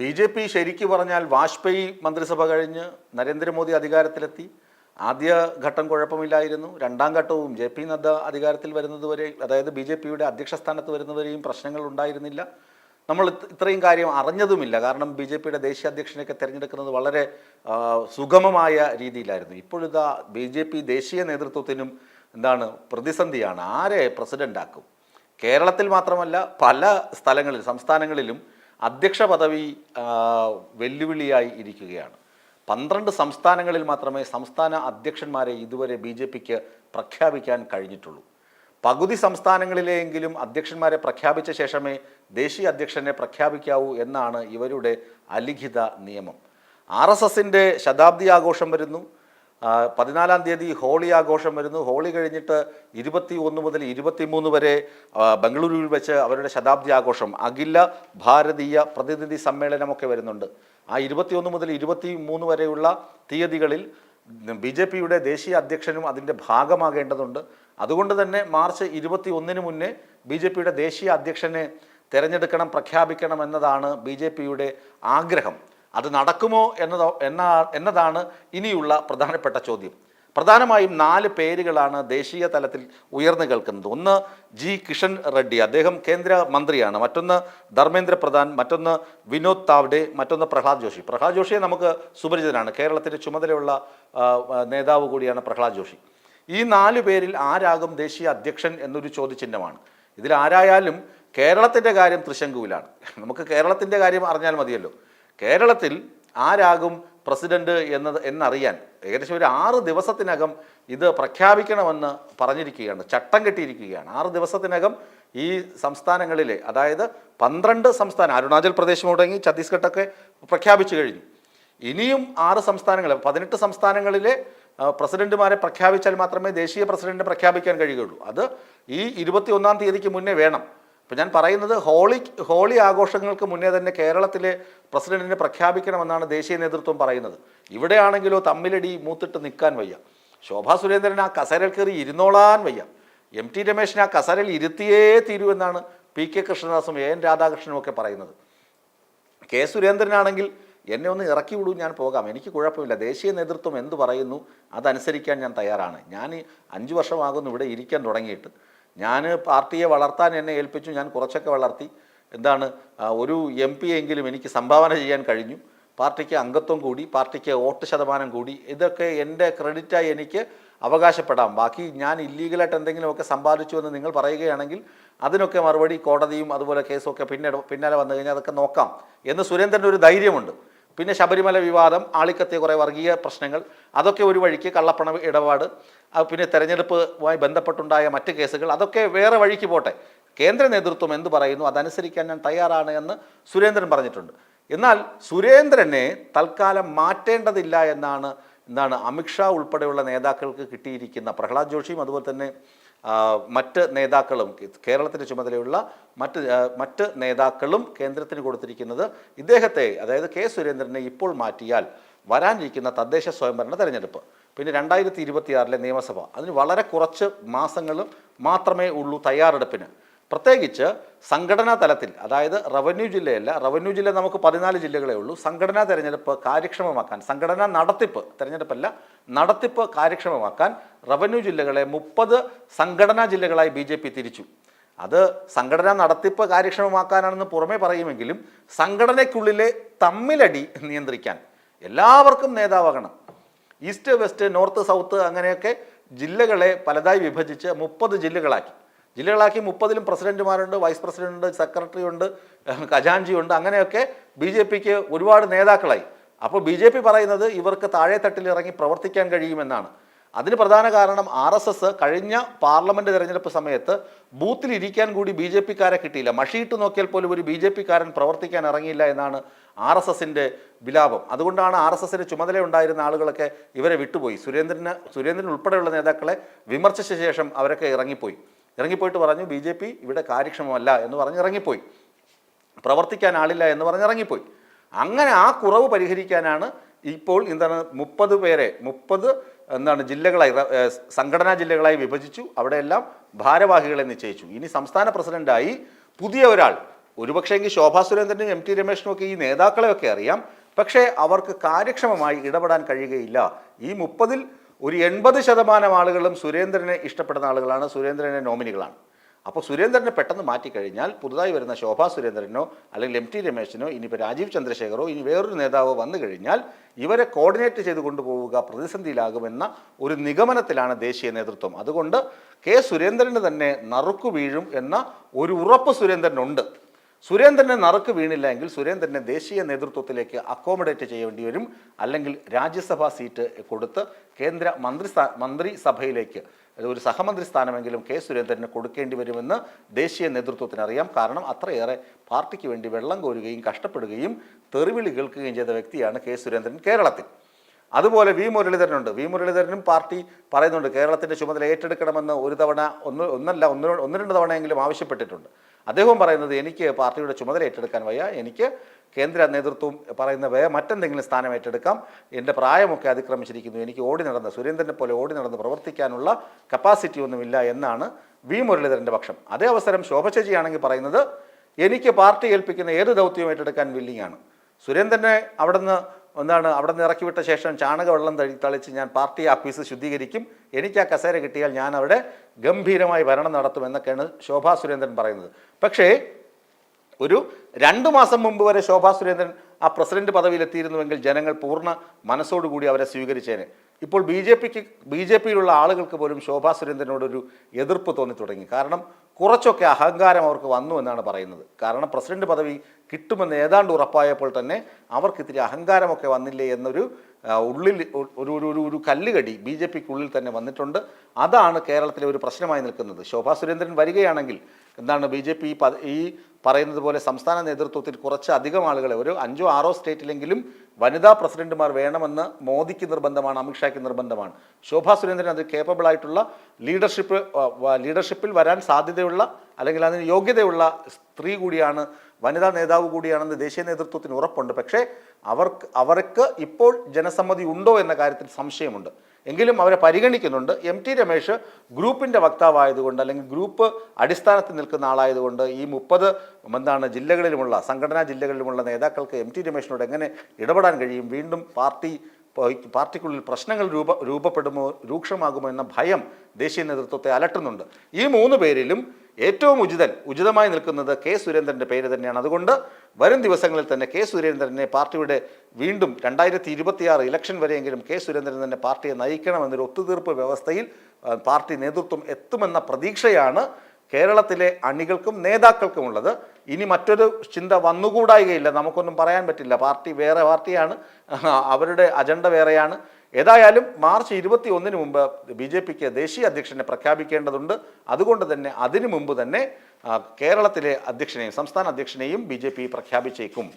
B J P ശരിക്കു പറഞ്ഞാൽ വാജ്പേയി മന്ത്രിസഭ കഴിഞ്ഞ് നരേന്ദ്രമോദി അധികാരത്തിലെത്തി. ആദ്യ ഘട്ടം കുഴപ്പമില്ലായിരുന്നു. രണ്ടാം ഘട്ടവും ജെ പി നദ്ദ അധികാരത്തിൽ വരുന്നതുവരെ അതായത് ബി ജെ പിയുടെ അധ്യക്ഷ സ്ഥാനത്ത് വരുന്നവരെയും പ്രശ്നങ്ങൾ ഉണ്ടായിരുന്നില്ല. നമ്മൾ ഇത്രയും കാര്യം അറിഞ്ഞതുമില്ല. കാരണം ബി ജെ പിയുടെ ദേശീയ അധ്യക്ഷനെയൊക്കെ തിരഞ്ഞെടുക്കുന്നത് വളരെ സുഗമമായ രീതിയിലായിരുന്നു. ഇപ്പോഴിതാ ബി ജെ പി ദേശീയ നേതൃത്വത്തിനും എന്താണ് പ്രതിസന്ധിയാണ്. ആരെ പ്രസിഡന്റാക്കും കേരളത്തിൽ മാത്രമല്ല പല സ്ഥലങ്ങളിൽ സംസ്ഥാനങ്ങളിലും അധ്യക്ഷ പദവി വെല്ലുവിളിയായി ഇരിക്കുകയാണ്. പന്ത്രണ്ട് സംസ്ഥാനങ്ങളിൽ മാത്രമേ സംസ്ഥാന അധ്യക്ഷന്മാരെ ഇതുവരെ ബി ജെ പിക്ക് പ്രഖ്യാപിക്കാൻ കഴിഞ്ഞിട്ടുള്ളൂ. പകുതി സംസ്ഥാനങ്ങളിലെയെങ്കിലും അധ്യക്ഷന്മാരെ പ്രഖ്യാപിച്ച ശേഷമേ ദേശീയ അധ്യക്ഷനെ പ്രഖ്യാപിക്കാവൂ എന്നാണ് ഇവരുടെ അലിഖിത നിയമം. ആർ എസ് എസിന്റെ ശതാബ്ദി ആഘോഷം വരുന്നു. പതിനാലാം തീയതി ഹോളി ആഘോഷം വരുന്നു. ഹോളി കഴിഞ്ഞിട്ട് ഇരുപത്തി ഒന്ന് മുതൽ ഇരുപത്തിമൂന്ന് വരെ ബംഗളൂരുവിൽ വെച്ച് അവരുടെ ശതാബ്ദി ആഘോഷം അഖില ഭാരതീയ പ്രതിനിധി സമ്മേളനമൊക്കെ വരുന്നുണ്ട്. ആ ഇരുപത്തിയൊന്ന് മുതൽ ഇരുപത്തി മൂന്ന് വരെയുള്ള തീയതികളിൽ ബി ജെ പിയുടെ ദേശീയ അധ്യക്ഷനും അതിന്റെ ഭാഗമാകേണ്ടതുണ്ട്. അതുകൊണ്ട് തന്നെ മാർച്ച് ഇരുപത്തി ഒന്നിന് മുന്നേ ബി ജെ പിയുടെ ദേശീയ അധ്യക്ഷനെ തിരഞ്ഞെടുക്കണം പ്രഖ്യാപിക്കണം എന്നതാണ് ബി ജെ പിയുടെ ആഗ്രഹം. അത് നടക്കുമോ എന്നതോ എന്ന എന്നതാണ് ഇനിയുള്ള പ്രധാനപ്പെട്ട ചോദ്യം. പ്രധാനമായും നാല് പേരുകളാണ് ദേശീയ തലത്തിൽ ഉയർന്നു കേൾക്കുന്നത്. ഒന്ന് ജി കിഷൻ റെഡ്ഡി അദ്ദേഹം കേന്ദ്ര മന്ത്രിയാണ്. മറ്റൊന്ന് ധർമ്മേന്ദ്ര പ്രധാൻ മറ്റൊന്ന് വിനോദ് താവ്ഡെ മറ്റൊന്ന് പ്രഹ്ലാദ് ജോഷി. പ്രഹ്ലാദ് ജോഷിയെ നമുക്ക് സുപരിചിതനാണ്. കേരളത്തിന്റെ ചുമതലയുള്ള നേതാവ് കൂടിയാണ് പ്രഹ്ലാദ് ജോഷി. ഈ നാല് പേരിൽ ആരാകും ദേശീയ അധ്യക്ഷൻ എന്നൊരു ചോദ്യചിഹ്നമാണ്. ഇതിൽ ആരായാലും കേരളത്തിന്റെ കാര്യം തൃശങ്കുവിലാണ്. നമുക്ക് കേരളത്തിന്റെ കാര്യം അറിഞ്ഞാൽ മതിയല്ലോ. കേരളത്തിൽ ആരാകും പ്രസിഡന്റ് എന്നത് എന്നറിയാൻ ഏകദേശം ഒരു ആറ് ദിവസത്തിനകം ഇത് പ്രഖ്യാപിക്കണമെന്ന് പറഞ്ഞിരിക്കുകയാണ് ചട്ടം കെട്ടിയിരിക്കുകയാണ്. ആറ് ദിവസത്തിനകം ഈ സംസ്ഥാനങ്ങളിലെ അതായത് പന്ത്രണ്ട് സംസ്ഥാനം അരുണാചൽ പ്രദേശ് മുടങ്ങി ഛത്തീസ്ഗഡൊക്കെ പ്രഖ്യാപിച്ചു കഴിഞ്ഞു. ഇനിയും ആറ് സംസ്ഥാനങ്ങൾ പതിനെട്ട് സംസ്ഥാനങ്ങളിലെ പ്രസിഡന്റുമാരെ പ്രഖ്യാപിച്ചാൽ മാത്രമേ ദേശീയ പ്രസിഡന്റ് പ്രഖ്യാപിക്കാൻ കഴിയുകയുള്ളൂ. അത് ഈ ഇരുപത്തി ഒന്നാം തീയതിക്ക് മുന്നേ വേണം. അപ്പം ഞാൻ പറയുന്നത് ഹോളി ഹോളി ആഘോഷങ്ങൾക്ക് മുന്നേ തന്നെ കേരളത്തിലെ പ്രസിഡന്റിനെ പ്രഖ്യാപിക്കണമെന്നാണ് ദേശീയ നേതൃത്വം പറയുന്നത്. ഇവിടെയാണെങ്കിലോ തമ്മിലടി മൂത്തിട്ട് നിൽക്കാൻ വയ്യ. ശോഭാ സുരേന്ദ്രൻ ആ കസരൽ കയറി ഇരുന്നോളാൻ വയ്യ. എം ടി രമേശിനെ ആ കസരൽ ഇരുത്തിയേ തീരൂ എന്നാണ് പി കെ കൃഷ്ണദാസും എ എൻ രാധാകൃഷ്ണനും ഒക്കെ പറയുന്നത്. കെ സുരേന്ദ്രനാണെങ്കിൽ എന്നെ ഒന്ന് ഇറക്കി വിടൂ ഞാൻ പോകാം. എനിക്ക് കുഴപ്പമില്ല. ദേശീയ നേതൃത്വം എന്ത് പറയുന്നു അതനുസരിക്കാൻ ഞാൻ തയ്യാറാണ്. ഞാൻ അഞ്ച് വർഷമാകുന്നു ഇവിടെ ഇരിക്കാൻ തുടങ്ങിയിട്ട്. ഞാൻ പാർട്ടിയെ വളർത്താൻ എന്നെ ഏൽപ്പിച്ചു ഞാൻ കുറച്ചൊക്കെ വളർത്തി. എന്താണ് ഒരു എം പി എങ്കിലും എനിക്ക് സംഭാവന ചെയ്യാൻ കഴിഞ്ഞു. പാർട്ടിക്ക് അംഗത്വം കൂടി പാർട്ടിക്ക് വോട്ട് ശതമാനം കൂടി. ഇതൊക്കെ എന്റെ ക്രെഡിറ്റായി എനിക്ക് അവകാശപ്പെടാം. ബാക്കി ഞാൻ ഇല്ലീഗലായിട്ട് എന്തെങ്കിലുമൊക്കെ സമ്പാദിച്ചു എന്ന് നിങ്ങൾ പറയുകയാണെങ്കിൽ അതിനൊക്കെ മറുപടി കോടതിയും അതുപോലെ കേസൊക്കെ പിന്നെ പിന്നാലെ വന്നു കഴിഞ്ഞാൽ അതൊക്കെ നോക്കാം എന്ന് സുരേന്ദ്രന്റെ ഒരു ധൈര്യമുണ്ട്. പിന്നെ ശബരിമല വിവാദം ആളിക്കത്തിയ കുറേ വർഗീയ പ്രശ്നങ്ങൾ അതൊക്കെ ഒരു വഴിക്ക് കള്ളപ്പണ ഇടപാട് പിന്നെ തെരഞ്ഞെടുപ്പുമായി ബന്ധപ്പെട്ടുണ്ടായ മറ്റ് കേസുകൾ അതൊക്കെ വേറെ വഴിക്ക് പോട്ടെ. കേന്ദ്ര നേതൃത്വം എന്ത് പറയുന്നു അതനുസരിക്കാൻ ഞാൻ തയ്യാറാണ് എന്ന് സുരേന്ദ്രൻ പറഞ്ഞിട്ടുണ്ട്. എന്നാൽ സുരേന്ദ്രനെ തൽക്കാലം മാറ്റേണ്ടതില്ല എന്നാണ് എന്താണ് അമിത്ഷാ ഉൾപ്പെടെയുള്ള നേതാക്കൾക്ക് കിട്ടിയിരിക്കുന്ന പ്രഹ്ലാദ് ജോഷിയും അതുപോലെ തന്നെ മറ്റ് നേതാക്കളും കേരളത്തിന്റെ ചുമതലയുള്ള മറ്റ് മറ്റ് നേതാക്കളും കേന്ദ്രത്തിന് കൊടുത്തിരിക്കുന്നത് ഇദ്ദേഹത്തെ അതായത് കെ സുരേന്ദ്രനെ ഇപ്പോൾ മാറ്റിയാൽ വരാനിരിക്കുന്ന തദ്ദേശ സ്വയംഭരണ തെരഞ്ഞെടുപ്പ്. പിന്നെ രണ്ടായിരത്തി ഇരുപത്തിയാറിലെ നിയമസഭ. അതിന് വളരെ കുറച്ച് മാസങ്ങളും മാത്രമേ ഉള്ളൂ തയ്യാറെടുപ്പിന്. പ്രത്യേകിച്ച് സംഘടനാ തലത്തിൽ അതായത് റവന്യൂ ജില്ലയല്ല റവന്യൂ ജില്ല നമുക്ക് പതിനാല് ജില്ലകളേ ഉള്ളൂ. സംഘടനാ തെരഞ്ഞെടുപ്പ് കാര്യക്ഷമമാക്കാൻ സംഘടനാ നടത്തിപ്പ് തെരഞ്ഞെടുപ്പല്ല നടത്തിപ്പ് കാര്യക്ഷമമാക്കാൻ റവന്യൂ ജില്ലകളെ മുപ്പത് സംഘടനാ ജില്ലകളായി ബി തിരിച്ചു. അത് സംഘടനാ നടത്തിപ്പ് കാര്യക്ഷമമാക്കാനാണെന്ന് പുറമേ പറയുമെങ്കിലും സംഘടനയ്ക്കുള്ളിലെ തമ്മിലടി നിയന്ത്രിക്കാൻ എല്ലാവർക്കും നേതാവാകണം. ഈസ്റ്റ് വെസ്റ്റ് നോർത്ത് സൗത്ത് അങ്ങനെയൊക്കെ ജില്ലകളെ പലതായി വിഭജിച്ച് മുപ്പത് ജില്ലകളാക്കി. ജില്ലകളാക്കി മുപ്പതിലും പ്രസിഡന്റുമാരുണ്ട് വൈസ് പ്രസിഡന്റ് ഉണ്ട് സെക്രട്ടറി ഉണ്ട് ഖജാൻജി ഉണ്ട് അങ്ങനെയൊക്കെ ബി ജെ പിക്ക് ഒരുപാട് നേതാക്കളായി. അപ്പോൾ ബി ജെ പി പറയുന്നത് ഇവർക്ക് താഴെ തട്ടിൽ ഇറങ്ങി പ്രവർത്തിക്കാൻ കഴിയുമെന്നാണ്. അതിന് പ്രധാന കാരണം ആർ എസ് എസ് കഴിഞ്ഞ പാർലമെന്റ് തെരഞ്ഞെടുപ്പ് സമയത്ത് ബൂത്തിൽ ഇരിക്കാൻ കൂടി ബി ജെ പിക്കാരെ കിട്ടിയില്ല. മഷിയിട്ട് നോക്കിയാൽ പോലും ഒരു ബി ജെ പിക്കാരൻ പ്രവർത്തിക്കാൻ ഇറങ്ങിയില്ല എന്നാണ് ആർ എസ് എസിന്റെ വിലാപം. അതുകൊണ്ടാണ് ആർ എസ് എസിന് ചുമതല ഉണ്ടായിരുന്ന ആളുകളൊക്കെ ഇവരെ വിട്ടുപോയി. സുരേന്ദ്രന് സുരേന്ദ്രൻ ഉൾപ്പെടെയുള്ള നേതാക്കളെ വിമർശിച്ച ശേഷം അവരൊക്കെ ഇറങ്ങിപ്പോയി. ഇറങ്ങിപ്പോയിട്ട് പറഞ്ഞു ബി ജെ പി ഇവിടെ കാര്യക്ഷമമല്ല എന്ന് പറഞ്ഞ് ഇറങ്ങിപ്പോയി. പ്രവർത്തിക്കാൻ ആളില്ല എന്ന് പറഞ്ഞ് ഇറങ്ങിപ്പോയി. അങ്ങനെ ആ കുറവ് പരിഹരിക്കാനാണ് ഇപ്പോൾ എന്താണ് മുപ്പത് പേരെ മുപ്പത് എന്താണ് ജില്ലകളായി സംഘടനാ ജില്ലകളായി വിഭജിച്ചു. അവിടെയെല്ലാം ഭാരവാഹികളെ നിശ്ചയിച്ചു. ഇനി സംസ്ഥാന പ്രസിഡന്റായി പുതിയ ഒരാൾ ഒരുപക്ഷെ എങ്കിൽ ശോഭാ സുരേന്ദ്രനും എം ടി രമേശിനും ഒക്കെ ഈ നേതാക്കളെയൊക്കെ അറിയാം. പക്ഷേ അവർക്ക് കാര്യക്ഷമമായി ഇടപെടാൻ കഴിയുകയില്ല. ഈ മുപ്പതിൽ ഒരു എൺപത് ശതമാനം ആളുകളും സുരേന്ദ്രനെ ഇഷ്ടപ്പെടുന്ന ആളുകളാണ് സുരേന്ദ്രനെ നോമിനികളാണ്. അപ്പോൾ സുരേന്ദ്രനെ പെട്ടെന്ന് മാറ്റിക്കഴിഞ്ഞാൽ പുതുതായി വരുന്ന ശോഭാ സുരേന്ദ്രനോ അല്ലെങ്കിൽ എം ടി രമേശിനോ ഇനിയിപ്പോൾ രാജീവ് ചന്ദ്രശേഖരോ ഇനി വേറൊരു നേതാവോ വന്നു കഴിഞ്ഞാൽ ഇവരെ കോർഡിനേറ്റ് ചെയ്ത് കൊണ്ടുപോവുക പ്രതിസന്ധിയിലാകുമെന്ന ഒരു നിഗമനത്തിലാണ് ദേശീയ നേതൃത്വം. അതുകൊണ്ട് കെ സുരേന്ദ്രന് തന്നെ നറുക്കു വീഴും എന്ന ഒരു ഉറപ്പ് സുരേന്ദ്രനുണ്ട്. സുരേന്ദ്രനെ നറുക്ക് വീണില്ല എങ്കിൽ സുരേന്ദ്രനെ ദേശീയ നേതൃത്വത്തിലേക്ക് അക്കോമഡേറ്റ് ചെയ്യേണ്ടി വരും. അല്ലെങ്കിൽ രാജ്യസഭാ സീറ്റ് കൊടുത്ത് കേന്ദ്ര മന്ത്രി മന്ത്രിസഭയിലേക്ക് ഒരു സഹമന്ത്രി സ്ഥാനമെങ്കിലും കെ സുരേന്ദ്രന് കൊടുക്കേണ്ടി വരുമെന്ന് ദേശീയ നേതൃത്വത്തിന് അറിയാം. കാരണം അത്രയേറെ പാർട്ടിക്ക് വേണ്ടി വെള്ളം കോരുകയും കഷ്ടപ്പെടുകയും തെറിവിളി കേൾക്കുകയും ചെയ്ത വ്യക്തിയാണ് കെ സുരേന്ദ്രൻ കേരളത്തിൽ. അതുപോലെ വി മുരളീധരനുണ്ട്. വി മുരളീധരനും പാർട്ടി പറയുന്നുണ്ട് കേരളത്തിന്റെ ചുമതല ഏറ്റെടുക്കണമെന്ന് ഒരു തവണ ഒന്ന് ഒന്നല്ല ഒന്ന് ഒന്ന് രണ്ട് തവണയെങ്കിലും ആവശ്യപ്പെട്ടിട്ടുണ്ട്. അദ്ദേഹവും പറയുന്നത് എനിക്ക് പാർട്ടിയുടെ ചുമതല ഏറ്റെടുക്കാൻ വയ്യ. എനിക്ക് കേന്ദ്ര നേതൃത്വം പറയുന്ന വേ മറ്റെന്തെങ്കിലും സ്ഥാനം ഏറ്റെടുക്കാം. എന്റെ പ്രായമൊക്കെ അതിക്രമിച്ചിരിക്കുന്നു. എനിക്ക് ഓടി നടന്ന് സുരേന്ദ്രനെ പോലെ ഓടി നടന്ന് പ്രവർത്തിക്കാനുള്ള കപ്പാസിറ്റി ഒന്നുമില്ല എന്നാണ് വി മുരളീധരന്റെ പക്ഷം. അതേ അവസരം ശോഭ ചേച്ചിയാണെങ്കിൽ പറയുന്നത് എനിക്ക് പാർട്ടി ഏൽപ്പിക്കുന്ന ഏത് ദൗത്യവും ഏറ്റെടുക്കാൻ വില്ലിങ്ങാണ് സുരേന്ദ്രനെ അവിടുന്ന് എന്താണ് അവിടെ നിന്ന് ഇറക്കി വിട്ട ശേഷം ചാണകവെള്ളം തളിച്ച് ഞാൻ പാർട്ടി ആഫീസ് ശുദ്ധീകരിക്കും. എനിക്ക് ആ കസേര കിട്ടിയാൽ ഞാൻ അവിടെ ഗംഭീരമായി ഭരണം നടത്തും എന്നൊക്കെയാണ് ശോഭാ സുരേന്ദ്രൻ പറയുന്നത്. പക്ഷേ ഒരു രണ്ട് മാസം മുമ്പ് വരെ ശോഭാ സുരേന്ദ്രൻ ആ പ്രസിഡന്റ് പദവിയിലെത്തിയിരുന്നുവെങ്കിൽ ജനങ്ങൾ പൂർണ മനസ്സോടുകൂടി അവരെ സ്വീകരിച്ചേനെ. ഇപ്പോൾ ബി ജെ പിക്ക് ബി ജെ പിയിലുള്ള ആളുകൾക്ക് പോലും ശോഭാ സുരേന്ദ്രനോടൊരു എതിർപ്പ് തോന്നി തുടങ്ങി. കാരണം കുറച്ചൊക്കെ അഹങ്കാരം അവർക്ക് വന്നു എന്നാണ് പറയുന്നത്. കാരണം പ്രസിഡന്റ് പദവി കിട്ടുമെന്ന് ഏതാണ്ട് ഉറപ്പായപ്പോൾ തന്നെ അവർക്ക് ഇത്തിരി അഹങ്കാരമൊക്കെ വന്നില്ലേ എന്നൊരു ഉള്ളിൽ ഒരു ഒരു ഒരു കല്ലുകടി ബി ജെ പിക്കുള്ളിൽ തന്നെ വന്നിട്ടുണ്ട്. അതാണ് കേരളത്തിലെ ഒരു പ്രശ്നമായി നിൽക്കുന്നത്. ശോഭാ സുരേന്ദ്രൻ വരികയാണെങ്കിൽ എന്താണ് ബി ജെ പി ഈ പറയുന്നത് പോലെ സംസ്ഥാന നേതൃത്വത്തിൽ കുറച്ച് അധികം ആളുകളെ ഒരു അഞ്ചോ ആറോ സ്റ്റേറ്റിലെങ്കിലും വനിതാ പ്രസിഡന്റുമാർ വേണമെന്ന് മോദിക്ക് നിർബന്ധമാണ് അമിത്ഷായ്ക്ക് നിർബന്ധമാണ്. ശോഭാ സുരേന്ദ്രൻ അത് കേപ്പബിൾ ആയിട്ടുള്ള ലീഡർഷിപ്പ് ലീഡർഷിപ്പിൽ വരാൻ സാധ്യതയുള്ള അല്ലെങ്കിൽ അതിന് യോഗ്യതയുള്ള സ്ത്രീ കൂടിയാണ് വനിതാ നേതാവ് കൂടിയാണെന്ന് ദേശീയ നേതൃത്വത്തിന് ഉറപ്പുണ്ട്. പക്ഷേ അവർക്ക് അവർക്ക് ഇപ്പോൾ ജനസമ്മതി ഉണ്ടോ എന്ന കാര്യത്തിൽ സംശയമുണ്ട്. എങ്കിലും അവരെ പരിഗണിക്കുന്നുണ്ട്. എം ടി രമേശ് ഗ്രൂപ്പിന്റെ വക്താവായതുകൊണ്ട് അല്ലെങ്കിൽ ഗ്രൂപ്പ് അടിസ്ഥാനത്തിൽ നിൽക്കുന്ന ആളായതുകൊണ്ട് ഈ മുപ്പത് എന്താണ് ജില്ലകളിലുമുള്ള സംഘടനാ ജില്ലകളിലുമുള്ള നേതാക്കൾക്ക് എം ടി രമേശിനോട് എങ്ങനെ ഇടപെടാൻ കഴിയും? വീണ്ടും പാർട്ടി പാർട്ടിക്കുള്ളിൽ പ്രശ്നങ്ങൾ രൂപ രൂപപ്പെടുമോ രൂക്ഷമാകുമോ എന്ന ഭയം ദേശീയ നേതൃത്വത്തെ അലട്ടുന്നുണ്ട്. ഈ മൂന്ന് പേരിലും ഏറ്റവും ഉചിതൻ ഉചിതമായി നിൽക്കുന്നത് കെ സുരേന്ദ്രന്റെ പേര് തന്നെയാണ്. അതുകൊണ്ട് വരും ദിവസങ്ങളിൽ തന്നെ കെ സുരേന്ദ്രനെ പാർട്ടിയുടെ വീണ്ടും രണ്ടായിരത്തി ഇരുപത്തിയാറ് ഇലക്ഷൻ വരെയെങ്കിലും കെ സുരേന്ദ്രൻ തന്നെ പാർട്ടിയെ നയിക്കണമെന്നൊരു ഒത്തുതീർപ്പ് വ്യവസ്ഥയിൽ പാർട്ടി നേതൃത്വം എത്തുമെന്ന പ്രതീക്ഷയാണ് കേരളത്തിലെ അണികൾക്കും നേതാക്കൾക്കും ഉള്ളത്. ഇനി മറ്റൊരു ചിന്ത വന്നുകൂടായികയില്ല. നമുക്കൊന്നും പറയാൻ പറ്റില്ല. പാർട്ടി വേറെ പാർട്ടിയാണ്. അവരുടെ അജണ്ട വേറെയാണ്. ഏതായാലും മാർച്ച് ഇരുപത്തി ഒന്നിന് മുമ്പ് ബി ജെ പിക്ക് ദേശീയ അധ്യക്ഷനെ പ്രഖ്യാപിക്കേണ്ടതുണ്ട്. അതുകൊണ്ട് തന്നെ അതിനു മുമ്പ് തന്നെ കേരളത്തിലെ അധ്യക്ഷനെയും സംസ്ഥാന അധ്യക്ഷനെയും ബി ജെ പി പ്രഖ്യാപിച്ചേക്കും.